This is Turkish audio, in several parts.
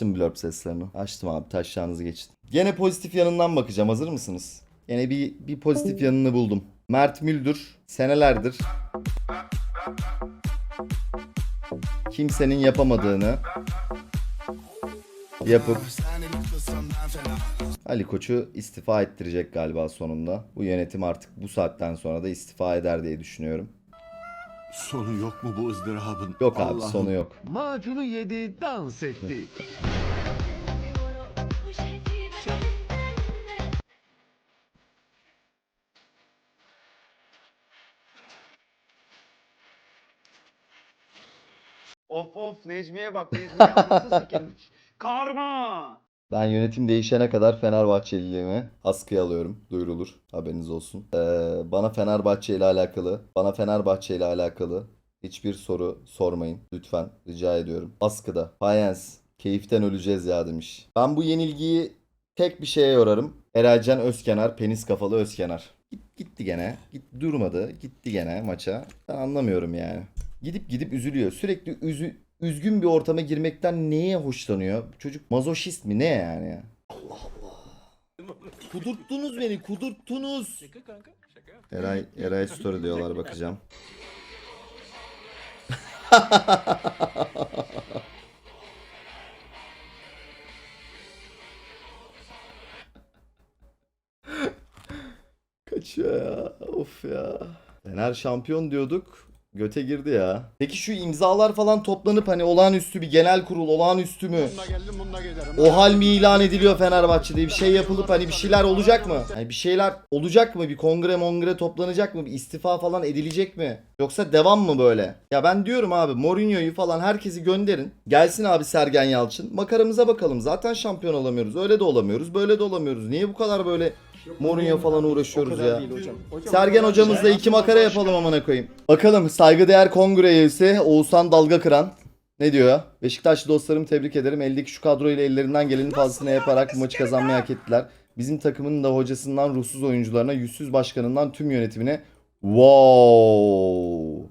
Açtım blurb seslerini. Açtım abi taşlarınızı geçin. Gene pozitif yanından bakacağım. Hazır mısınız? Gene bir, bir pozitif yanını buldum. Mert Müldür senelerdir kimsenin yapamadığını yapıp Ali Koç'u istifa ettirecek galiba sonunda. Bu yönetim artık bu saatten sonra da istifa eder diye düşünüyorum. Sonu yok mu bu ızdırabın? Yok abi Allah'ım. sonu yok. Macunu yedi, dans etti. Of of Necmiye bak Necmiye anası sikilmiş. Karma. Ben yönetim değişene kadar Fenerbahçeliliğimi askıya alıyorum. Duyurulur. Haberiniz olsun. Ee, bana Fenerbahçe ile alakalı, bana Fenerbahçe ile alakalı hiçbir soru sormayın. Lütfen. Rica ediyorum. Askıda. Fayens. Keyiften öleceğiz ya demiş. Ben bu yenilgiyi tek bir şeye yorarım. Erelcan Özkenar, penis kafalı Özkenar. Git, gitti gene. Git, durmadı. Gitti gene maça. Ben anlamıyorum yani. Gidip gidip üzülüyor. Sürekli üzü, üzgün bir ortama girmekten neye hoşlanıyor? Çocuk mazoşist mi ne yani? ya? Allah Allah. Kudurttunuz beni, kudurttunuz. Eray, Eray Story diyorlar bakacağım. Kaçıyor ya. Of ya. Fener şampiyon diyorduk. Göte girdi ya. Peki şu imzalar falan toplanıp hani olağanüstü bir genel kurul olağanüstü mü? O hal mi ilan ediliyor Fenerbahçe'de? Bir şey yapılıp hani bir şeyler olacak mı? Hani bir şeyler olacak mı? Bir kongre mongre toplanacak mı? Bir istifa falan edilecek mi? Yoksa devam mı böyle? Ya ben diyorum abi Mourinho'yu falan herkesi gönderin. Gelsin abi Sergen Yalçın. Makaramıza bakalım. Zaten şampiyon olamıyoruz. Öyle de olamıyoruz. Böyle de olamıyoruz. Niye bu kadar böyle Mourinho falan uğraşıyoruz ya? Sergen hocamızla iki makara yapalım amına koyayım. Bakalım saygıdeğer kongre üyesi Oğuzhan Dalga Kıran. Ne diyor? Beşiktaşlı dostlarımı tebrik ederim. Eldeki şu kadroyla ellerinden gelenin fazlasını yaparak bu maçı kazanmayı hak ettiler. Bizim takımın da hocasından ruhsuz oyuncularına, yüzsüz başkanından tüm yönetimine wow.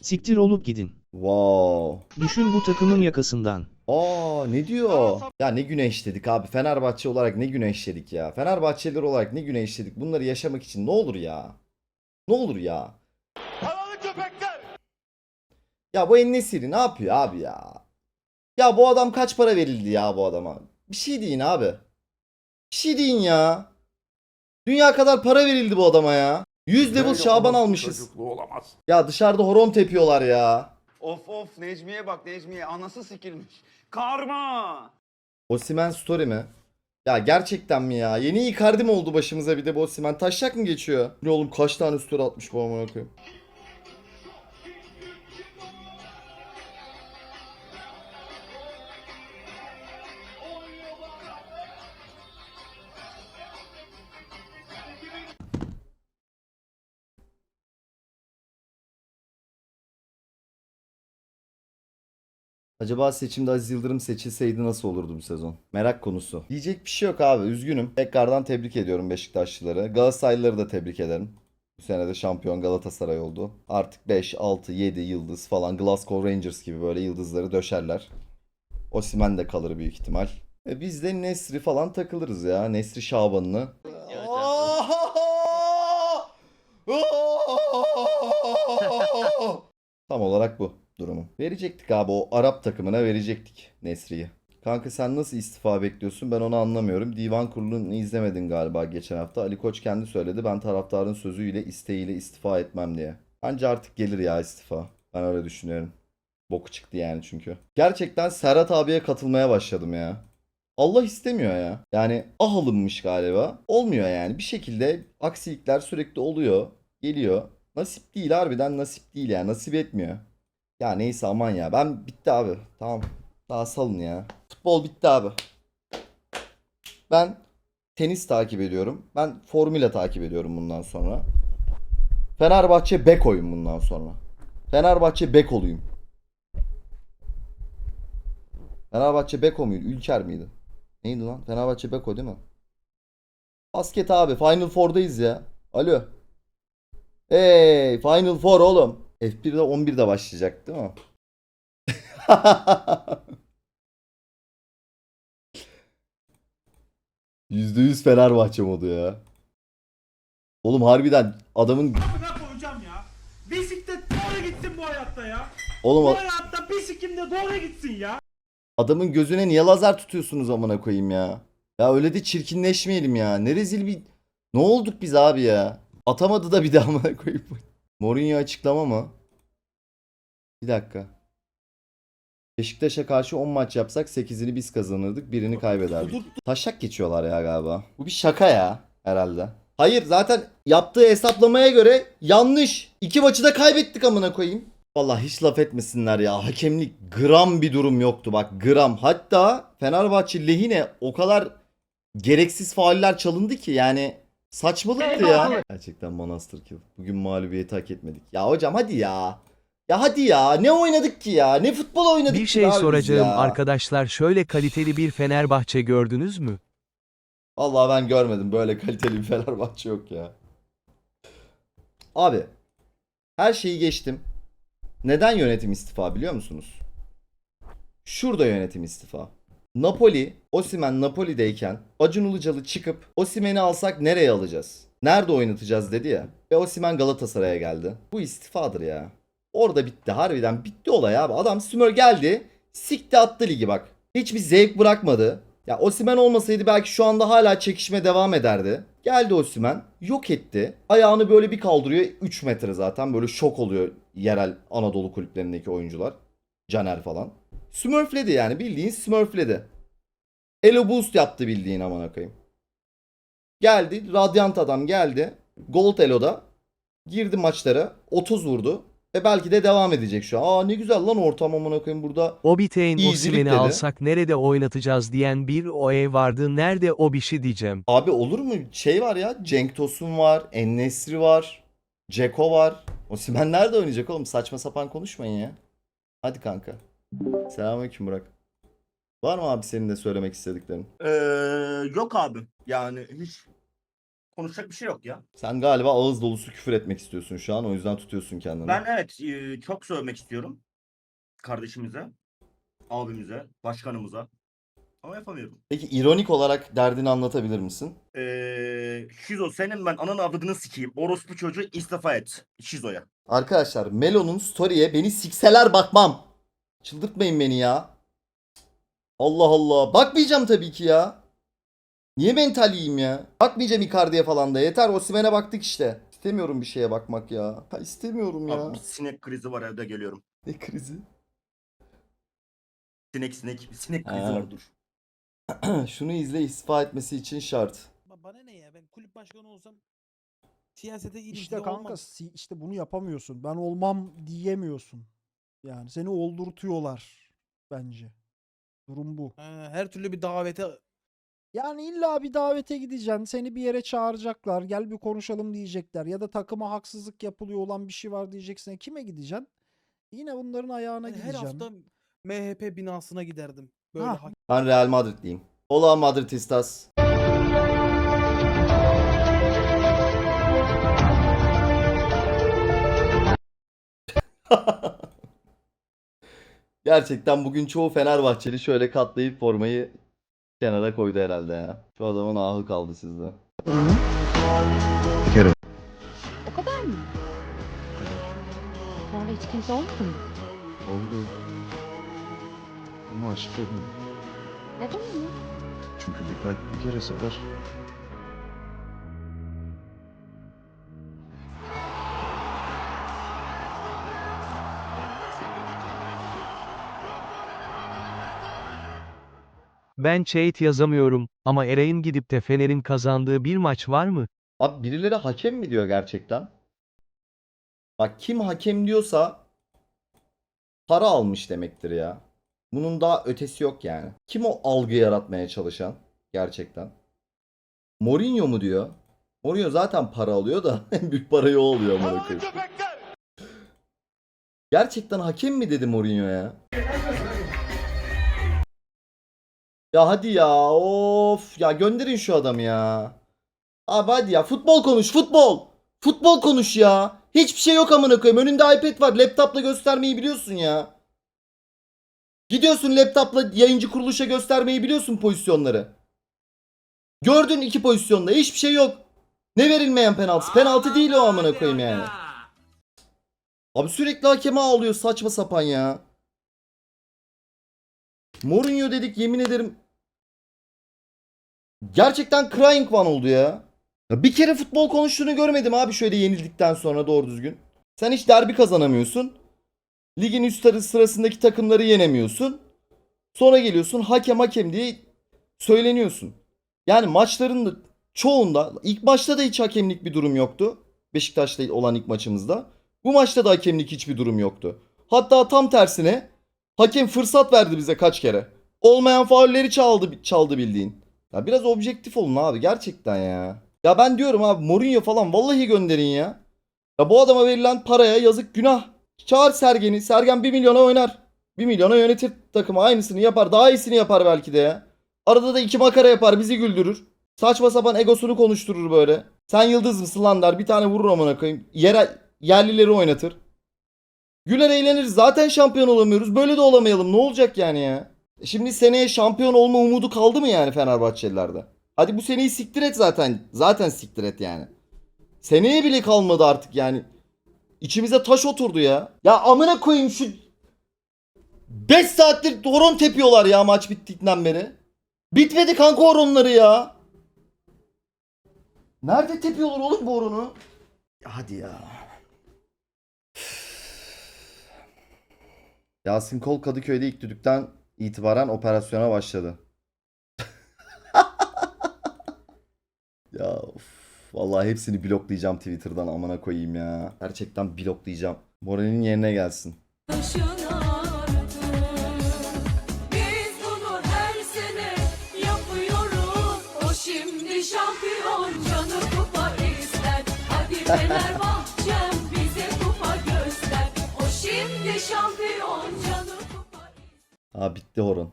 Siktir olup gidin. Wow. Düşün bu takımın yakasından. Aa ne diyor? Ya ne güneşledik abi. Fenerbahçe olarak ne güneşledik ya. Fenerbahçeliler olarak ne güneşledik. Bunları yaşamak için ne olur ya. Ne olur ya. Ya bu Ennesiri ne yapıyor abi ya? Ya bu adam kaç para verildi ya bu adama? Bir şey deyin abi. Bir şey deyin ya. Dünya kadar para verildi bu adama ya. 100 level Şaban almışız. Ya dışarıda horon tepiyorlar ya. Of of Necmiye bak Necmiye anası sikilmiş. Karma. Osimen story mi? Ya gerçekten mi ya? Yeni Icardi mi oldu başımıza bir de bu Osimhen? Taşacak mı geçiyor? Ne oğlum kaç tane story atmış bu amına koyayım. Acaba seçimde Aziz Yıldırım seçilseydi nasıl olurdu bu sezon? Merak konusu. Diyecek bir şey yok abi. Üzgünüm. Tekrardan tebrik ediyorum Beşiktaşlıları. Galatasaraylıları da tebrik ederim. Bu sene de şampiyon Galatasaray oldu. Artık 5, 6, 7 yıldız falan Glasgow Rangers gibi böyle yıldızları döşerler. Osimhen de kalır büyük ihtimal. E biz de Nesri falan takılırız ya. Nesri Şaban'ını. Tam olarak bu durumu. Verecektik abi o Arap takımına verecektik Nesri'yi. Kanka sen nasıl istifa bekliyorsun ben onu anlamıyorum. Divan kurulunu izlemedin galiba geçen hafta. Ali Koç kendi söyledi ben taraftarın sözüyle isteğiyle istifa etmem diye. Bence artık gelir ya istifa. Ben öyle düşünüyorum. Boku çıktı yani çünkü. Gerçekten Serhat abiye katılmaya başladım ya. Allah istemiyor ya. Yani ah alınmış galiba. Olmuyor yani. Bir şekilde aksilikler sürekli oluyor. Geliyor. Nasip değil harbiden nasip değil ya. Nasip etmiyor. Ya neyse aman ya. Ben bitti abi. Tamam. Daha salın ya. Futbol bitti abi. Ben tenis takip ediyorum. Ben formüle takip ediyorum bundan sonra. Fenerbahçe bek oyun bundan sonra. Fenerbahçe bek olayım. Fenerbahçe Beko muydu? Ülker miydi? Neydi lan? Fenerbahçe Beko değil mi? Basket abi. Final Four'dayız ya. Alo. Hey, Final Four oğlum. F1'de 11'de başlayacak değil mi? %100 Fenerbahçe modu ya. Oğlum harbiden adamın Amına koyacağım ya. Bisiklet doğru gitsin bu hayatta ya. oğlum Bu hayatta bisiklim de doğru gitsin ya. adamın gözüne niye lazer tutuyorsunuz amına koyayım ya? Ya öyle de çirkinleşmeyelim ya. Ne rezil bir ne olduk biz abi ya? Atamadı da bir daha amına koyayım. Mourinho açıklama mı? Bir dakika. Beşiktaş'a karşı 10 maç yapsak 8'ini biz kazanırdık, birini kaybederdik. Taşak geçiyorlar ya galiba. Bu bir şaka ya herhalde. Hayır zaten yaptığı hesaplamaya göre yanlış. İki maçı da kaybettik amına koyayım. Vallahi hiç laf etmesinler ya. Hakemlik gram bir durum yoktu bak gram. Hatta Fenerbahçe lehine o kadar gereksiz fauller çalındı ki yani saçmalıktı ya. Gerçekten Manastır Kill. Bugün mağlubiyeti hak etmedik. Ya hocam hadi ya. Ya hadi ya. Ne oynadık ki ya? Ne futbol oynadık Bir ki şey abi biz soracağım ya? arkadaşlar şöyle kaliteli bir Fenerbahçe gördünüz mü? Vallahi ben görmedim. Böyle kaliteli bir Fenerbahçe yok ya. Abi. Her şeyi geçtim. Neden yönetim istifa biliyor musunuz? Şurada yönetim istifa. Napoli, Osimen Napoli'deyken Acun Ilıcalı çıkıp Osimen'i alsak nereye alacağız? Nerede oynatacağız dedi ya. Ve Osimen Galatasaray'a geldi. Bu istifadır ya. Orada bitti. Harbiden bitti olay abi. Adam Smör geldi. Sikti attı ligi bak. Hiçbir zevk bırakmadı. Ya Osimen olmasaydı belki şu anda hala çekişme devam ederdi. Geldi Osimen. Yok etti. Ayağını böyle bir kaldırıyor. 3 metre zaten. Böyle şok oluyor yerel Anadolu kulüplerindeki oyuncular. Caner falan. Smurfledi yani. Bildiğin smurfledi. Elo boost yaptı bildiğin amına koyayım. Geldi. Radyant adam geldi. Gold Elo'da. Girdi maçlara. 30 vurdu. Ve belki de devam edecek şu an. Aa ne güzel lan ortam amına koyayım burada. Obiteyn Osimhen'i alsak nerede oynatacağız diyen bir OE vardı. Nerede o bir şey diyeceğim. Abi olur mu? Şey var ya. Cenk Tosun var. Ennesri var. Ceko var. Osimhen nerede oynayacak oğlum? Saçma sapan konuşmayın ya. Hadi kanka. Selamünaleyküm Burak. Var mı abi senin de söylemek istediklerin? Ee, yok abi. Yani hiç konuşacak bir şey yok ya. Sen galiba ağız dolusu küfür etmek istiyorsun şu an. O yüzden tutuyorsun kendini. Ben evet e, çok söylemek istiyorum. Kardeşimize, abimize, başkanımıza. Ama yapamıyorum. Peki ironik olarak derdini anlatabilir misin? Ee, Şizo senin ben ananı avradını sikeyim. Orospu çocuğu istifa et. Şizo'ya. Arkadaşlar Melo'nun story'e beni sikseler bakmam. Çıldırtmayın beni ya. Allah Allah. Bakmayacağım tabii ki ya. Niye mental yiyeyim ya? Bakmayacağım Icardi'ye falan da. Yeter Osimhen'e baktık işte. İstemiyorum bir şeye bakmak ya. Ha, istemiyorum ya. Abi bir sinek krizi var evde geliyorum. Ne krizi? Sinek sinek. Sinek krizi Ha. var dur. Şunu izle istifa etmesi için şart. Ba- Bana ne ya ben kulüp başkanı olsam siyasete ilgili İşte olmam. kanka si- işte bunu yapamıyorsun. Ben olmam diyemiyorsun. Yani seni oldurtuyorlar bence. Durum bu. Ha, her türlü bir davete Yani illa bir davete gideceksin. Seni bir yere çağıracaklar. Gel bir konuşalım diyecekler. Ya da takıma haksızlık yapılıyor olan bir şey var diyeceksin. Kime gideceksin? Yine bunların ayağına her gideceksin. hafta MHP binasına giderdim. Böyle Ha. hak- Ben Real Madridliyim. Hola Madridistas. Gerçekten bugün çoğu Fenerbahçeli şöyle katlayıp formayı kenara koydu herhalde ya. Şu adamın ahı kaldı sizde. O kadar mı? Sonra hiç kimse olmadı mı? Oldu. Ama aşık oldum. Neden mi? Çünkü bir kalp bir kere sever. Ben chat yazamıyorum ama Eray'ın gidip de Fener'in kazandığı bir maç var mı? Abi birileri hakem mi diyor gerçekten? Bak kim hakem diyorsa para almış demektir ya. Bunun daha ötesi yok yani. Kim o algı yaratmaya çalışan gerçekten? Mourinho mu diyor? Mourinho zaten para alıyor da en büyük parayı o alıyor amına koyayım. Gerçekten hakem mi dedi Mourinho ya? Ya hadi ya of ya gönderin şu adamı ya. Abi hadi ya futbol konuş futbol. Futbol konuş ya. Hiçbir şey yok amına koyayım. Önünde iPad var. Laptopla göstermeyi biliyorsun ya. Gidiyorsun laptopla yayıncı kuruluşa göstermeyi biliyorsun pozisyonları. Gördün iki pozisyonda hiçbir şey yok. Ne verilmeyen penaltı? Penaltı değil o amına koyayım yani. Abi sürekli hakeme ağlıyor saçma sapan ya. Mourinho dedik yemin ederim. Gerçekten crying one oldu ya. ya. Bir kere futbol konuştuğunu görmedim abi şöyle yenildikten sonra doğru düzgün. Sen hiç derbi kazanamıyorsun. Ligin üst sırasındaki takımları yenemiyorsun. Sonra geliyorsun hakem hakem diye söyleniyorsun. Yani maçların da çoğunda ilk maçta da hiç hakemlik bir durum yoktu. Beşiktaş'ta olan ilk maçımızda. Bu maçta da hakemlik hiçbir durum yoktu. Hatta tam tersine hakem fırsat verdi bize kaç kere. Olmayan faulleri çaldı çaldı bildiğin. Ya biraz objektif olun abi gerçekten ya. Ya ben diyorum abi Mourinho falan vallahi gönderin ya. Ya bu adama verilen paraya yazık günah. Çağır Sergen'i. Sergen 1 milyona oynar. 1 milyona yönetir takımı. Aynısını yapar. Daha iyisini yapar belki de ya. Arada da iki makara yapar. Bizi güldürür. Saçma sapan egosunu konuşturur böyle. Sen yıldız mısın lan der. Bir tane vurur amına koyayım. Yere, yerlileri oynatır. Güler eğleniriz. Zaten şampiyon olamıyoruz. Böyle de olamayalım. Ne olacak yani ya? E Şimdi seneye şampiyon olma umudu kaldı mı yani Fenerbahçelilerde? Hadi bu seneyi siktir et zaten. Zaten siktir et yani. Seneye bile kalmadı artık yani. İçimize taş oturdu ya. Ya amına koyayım şu 5 saattir horon tepiyorlar ya maç bittikten beri. Bitmedi kanka horonları ya. Nerede tepiyorlar oğlum bu horonu? Hadi ya. Yasin Kol Kadıköy'de ilk düdükten itibaren operasyona başladı. ya of. Vallahi hepsini bloklayacağım Twitter'dan amına koyayım ya. Gerçekten bloklayacağım. Moralin yerine gelsin. Biz Aa bitti horon.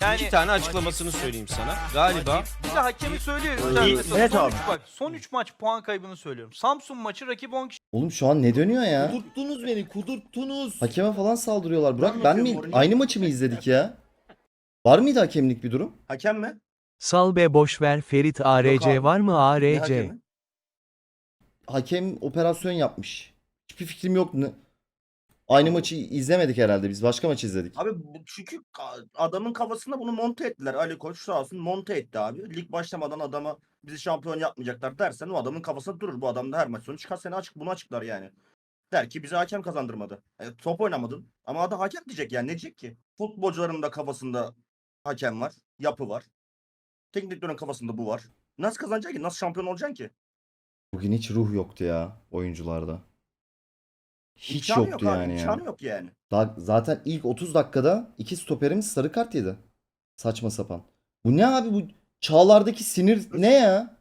Yani, İki tane açıklamasını söyleyeyim sana. Galiba. Bir de hakemi söylüyor. Evet abi. Bak son 3 maç puan kaybını söylüyorum. Samsun maçı rakip 10 kişi Oğlum şu an ne dönüyor ya? Kudurttunuz beni kudurttunuz. Hakeme falan saldırıyorlar. Burak ben mi aynı maçı mı izledik ya? Var mıydı hakemlik bir durum? Hakem mi? Sal be boş ver Ferit ARC var mı Ne ARC? Hakem operasyon yapmış. Hiçbir fikrim yok. Ne? Aynı maçı izlemedik herhalde biz. Başka maç izledik. Abi bu- çünkü ka- adamın kafasında bunu monte ettiler. Ali Koç sağ olsun monte etti abi. Lig başlamadan adama bizi şampiyon yapmayacaklar dersen o adamın kafasında durur. Bu adam da her maç sonu çıkar seni açık bunu açıklar yani. Der ki bize hakem kazandırmadı. E, top oynamadın. Ama adam hakem diyecek yani ne diyecek ki? Futbolcuların da kafasında hakem var. Yapı var. Teknik direktörün kafasında bu var. Nasıl kazanacak ki? Nasıl şampiyon olacaksın ki? Bugün hiç ruh yoktu ya oyuncularda. Hiç İmkanı yoktu yok abi, yani ya. imkanı yok yani. Daha, zaten ilk 30 dakikada iki stoperimiz sarı kart yedi. Saçma sapan. Bu ne abi bu çağlardaki sinir ne ya?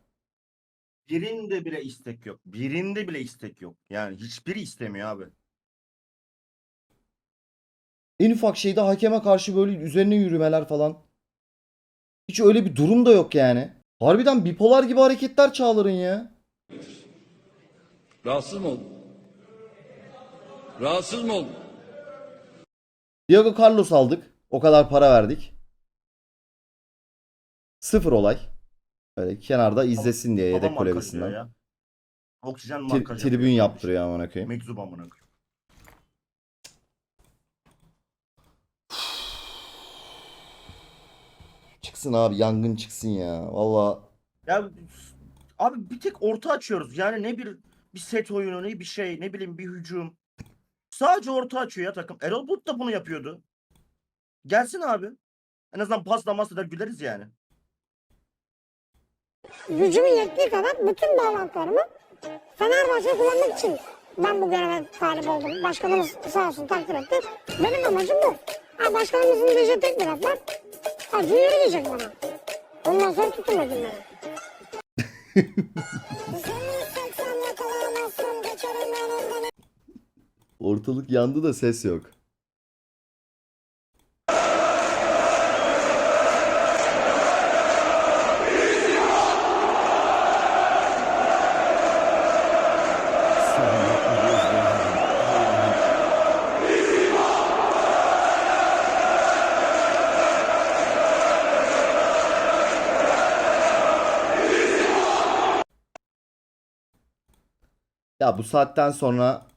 Birinde bile istek yok. Birinde bile istek yok. Yani hiçbiri istemiyor abi. En ufak şeyde hakeme karşı böyle üzerine yürümeler falan. Hiç öyle bir durum da yok yani. Harbiden bipolar gibi hareketler Çağlar'ın ya. Rahatsız mı oldun? Rahatsız mı oldun? Diego Carlos aldık. O kadar para verdik. Sıfır olay. Böyle kenarda izlesin diye Baba yedek markaj diyor kulübesinden. ya. Oksijen Tri- markaj tribün yaptırıyor amına koyayım. Meczup amına koyayım. Çıksın abi yangın çıksın ya. Valla Ya abi bir tek orta açıyoruz. Yani ne bir bir set oyunu ne bir şey ne bileyim bir hücum. Sadece orta açıyor ya takım. Erol Bulut da bunu yapıyordu. Gelsin abi. En azından pasla masla der güleriz yani. Gücümün yettiği kadar bütün bağlantılarımı Fenerbahçe'ye kullanmak için ben bu göreve talip oldum. Başkanımız sağ olsun takdir etti. Benim amacım bu. Ha başkanımızın diyeceği tek bir laf var. Acı yürü diyecek bana. Ondan sonra tutun ödülleri. ortalık yandı da ses yok. Ya bu saatten sonra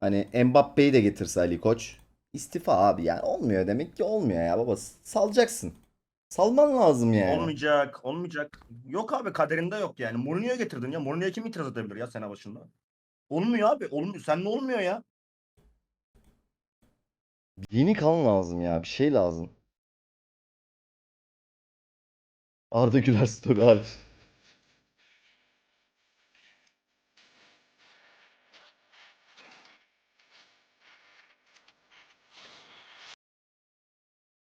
hani Mbappe'yi de getirse Ali Koç istifa abi yani olmuyor demek ki olmuyor ya baba salacaksın. Salman lazım yani. Olmayacak, olmayacak. Yok abi kaderinde yok yani. Mourinho'ya getirdin ya. Mourinho'ya kim itiraz edebilir ya sene başında? Olmuyor abi. Olmuyor. Sen ne olmuyor ya? Yeni kan lazım ya bir şey lazım. Arda Güler story abi.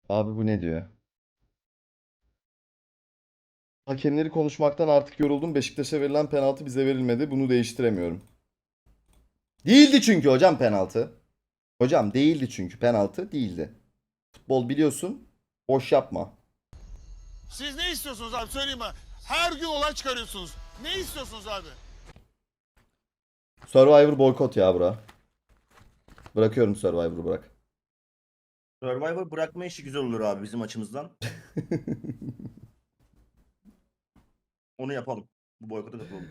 Abi bu ne diyor? Hakemleri konuşmaktan artık yoruldum. Beşiktaş'a verilen penaltı bize verilmedi. Bunu değiştiremiyorum. Değildi çünkü hocam penaltı. Hocam değildi çünkü penaltı değildi. Futbol biliyorsun. Boş yapma. Siz ne istiyorsunuz abi söyleyeyim bana. Her gün olay çıkarıyorsunuz. Ne istiyorsunuz abi? Survivor boykot ya bura. Bırakıyorum Survivor'ı bırak. Survivor bırakma işi güzel olur abi bizim açımızdan. Onu yapalım. Bu boykota katılalım.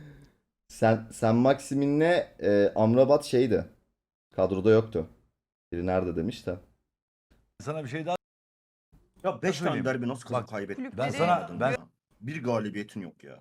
Sen sen Maximin'le e, Amrabat şeydi. Kadroda yoktu. Biri nerede demiş de. Sana bir şey daha Ya 5 tane söyleyeyim. derbi nasıl kazan Bak, kaybettin? ben sana- ben- bir galibiyetin yok ya.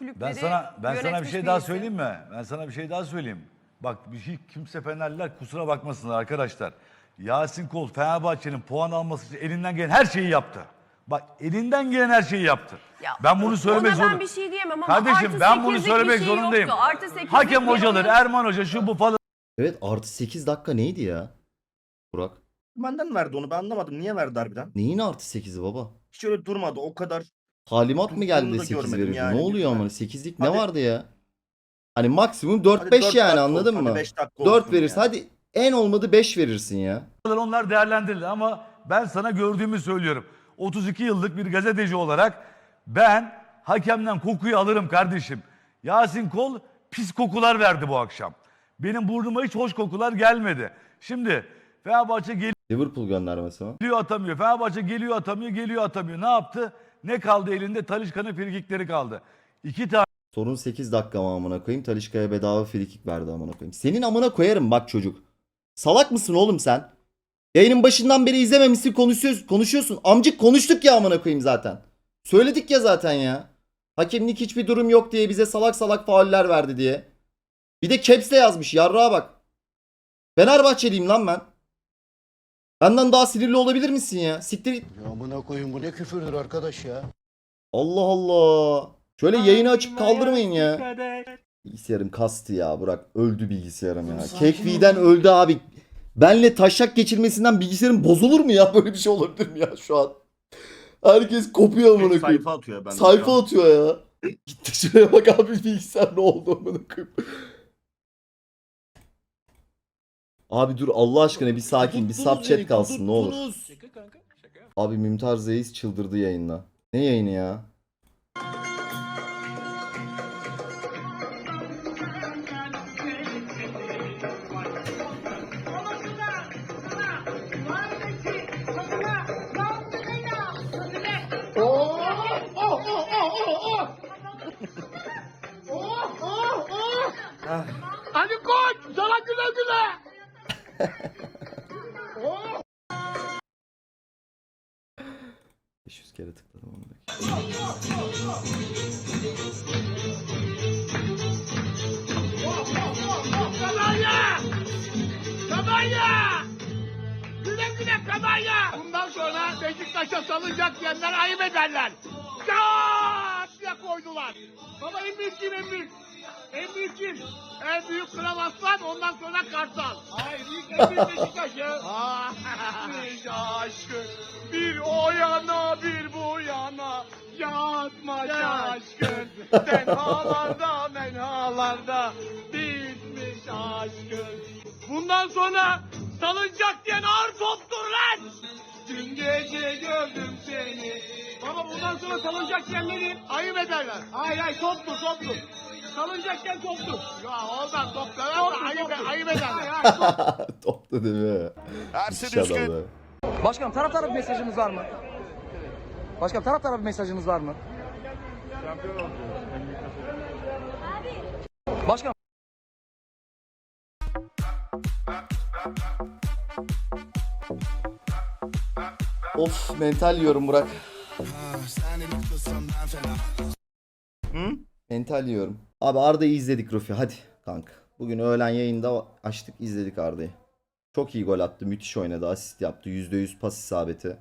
Ben sana ben sana bir şey daha söyleyeyim mi? Ben sana bir şey daha söyleyeyim. Bak bir şey kimse Fenerliler kusura bakmasınlar arkadaşlar. Yasin Kol Fenerbahçe'nin puan alması için elinden gelen her şeyi yaptı. Bak elinden gelen her şeyi yaptı. ben bunu söylemek Ona ben zorundayım. bir şey diyemem ama Kardeşim artı ben bunu sekizlik bir söylemek şey zorundayım. yoktu. Artı sekizlik Hakem bir hocaları, Erman Hoca şu bu falan Evet artı 8 dakika neydi ya? Burak. Benden verdi onu ben anlamadım. Niye verdi harbiden? Neyin artı 8'i baba? Hiç öyle durmadı. O kadar Talimat mı geldi da de 8 görmedim verirdi? yani. Ne oluyor ama Lütfen. 8'lik ne Hadi. vardı ya? Hani maksimum Hadi 4-5 dört yani dakika anladın olsun, mı? hadi beş dakika 4 olsun verirsin. yani. Hadi en olmadı 5 verirsin ya. onlar değerlendirildi ama ben sana gördüğümü söylüyorum. 32 yıllık bir gazeteci olarak ben hakemden kokuyu alırım kardeşim. Yasin Kol pis kokular verdi bu akşam. Benim burnuma hiç hoş kokular gelmedi. Şimdi Fenerbahçe Liverpool göndermesi mi? geliyor atamıyor. Fenerbahçe geliyor atamıyor, geliyor atamıyor. Ne yaptı? Ne kaldı elinde? Talişka'nın frikikleri kaldı. İki tane Sorun 8 dakika mı amına koyayım? Talişka'ya bedava frikik verdi amına koyayım. Senin amına koyarım bak çocuk. Salak mısın oğlum sen? Yayının başından beri izlememişsin konuşuyorsun. konuşuyorsun. Amcık konuştuk ya amına koyayım zaten. Söyledik ya zaten ya. Hakemlik hiçbir durum yok diye bize salak salak fauller verdi diye. Bir de Caps'le yazmış yarrağa bak. Fenerbahçeliyim lan ben. Benden daha sinirli olabilir misin ya? Siktir git. Ya amına koyun bu ne küfürdür arkadaş ya. Allah Allah. Şöyle yayını açıp kaldırmayın ya. Bilgisayarım kastı ya Burak. Öldü bilgisayarım ya. Kekvi'den öldü abi. Benle taşak geçirmesinden bilgisayarım bozulur mu ya? Böyle bir şey olabilir mi ya şu an? Herkes kopuyor amına koyayım. sayfa atıyor bende. Sayfa atıyor ya. Gitti şuraya bak abi bilgisayar ne oldu amına koyayım. Abi dur Allah aşkına bir sakin bir sub chat kalsın ne olur. Abi Mümtaz Reis çıldırdı yayında. Ne yayını ya? Hadi koç sana güle güle. Oh. 500 kere tıkladım onu. Kabanya! Kabanya! Güle güle kabanya! Bundan sonra Beşiktaş'a salacak diyenler ayıp ederler. Çat diye koydular. Baba en büyük kim en büyük? En büyük kim? En büyük Kral Aslan ondan sonra Kartal. Hayır ilk en büyük Beşiktaş ya. Beşiktaş bir o yana bir bu yana. Yatma şaşkın tenhalarda menhalarda. Bitmiş aşkın bundan sonra salıncak diyen ağır toptur lan. Dün gece gördüm seni. Baba bundan sonra salıncak diyenleri ayıp ederler. Hayır hayır toptur toptur salıncak diyen toptur ya oradan toptur ayıp, ayıp hayır, hayır, Topla değil mi? Ersin. Üskün. Başkanım taraftara bir mesajınız var mı? Başkanım taraftara bir mesajınız var mı? Başkanım Of mental yiyorum Burak. Hı? Mental yiyorum. Abi Arda'yı izledik Rufi hadi kanka. Bugün öğlen yayında açtık izledik Arda'yı. Çok iyi gol attı. Müthiş oynadı. Asist yaptı. %100 pas isabeti.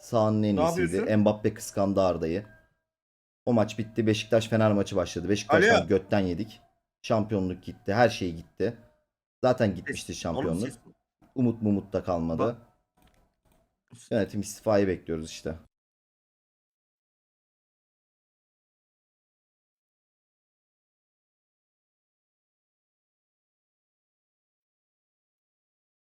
Sahanın en iyisiydi. Mbappe kıskandı Arda'yı. O maç bitti. Beşiktaş Fener maçı başladı. Beşiktaş'tan götten yedik. Şampiyonluk gitti. Her şey gitti. Zaten gitmişti şampiyonluk. Umut mumut da kalmadı. Yönetim istifayı bekliyoruz işte.